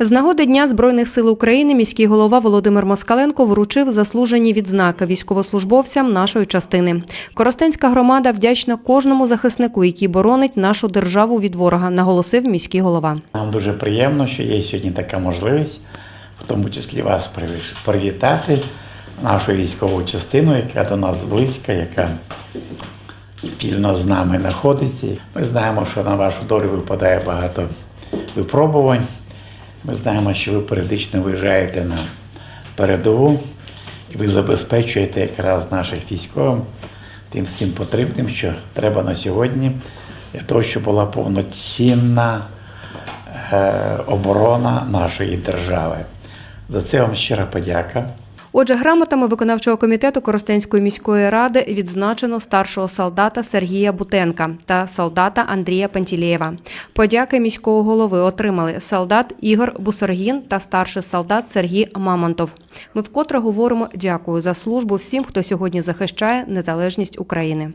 З нагоди Дня Збройних сил України міський голова Володимир Москаленко вручив заслужені відзнаки військовослужбовцям нашої частини. Коростенська громада вдячна кожному захиснику, який боронить нашу державу від ворога, наголосив міський голова. Нам дуже приємно, що є сьогодні така можливість, в тому числі вас приві- привітати, нашу військову частину, яка до нас близька, яка спільно з нами знаходиться. Ми знаємо, що на вашу долю випадає багато випробувань. Ми знаємо, що ви періодично виїжджаєте на передову і ви забезпечуєте якраз наших військовим тим всім потрібним, що треба на сьогодні, для того, щоб була повноцінна е, оборона нашої держави. За це вам щира подяка. Отже, грамотами виконавчого комітету Коростенської міської ради відзначено старшого солдата Сергія Бутенка та солдата Андрія Пантілєєва. Подяки міського голови отримали солдат Ігор Бусоргін та старший солдат Сергій Мамонтов. Ми вкотре говоримо дякую за службу всім, хто сьогодні захищає незалежність України.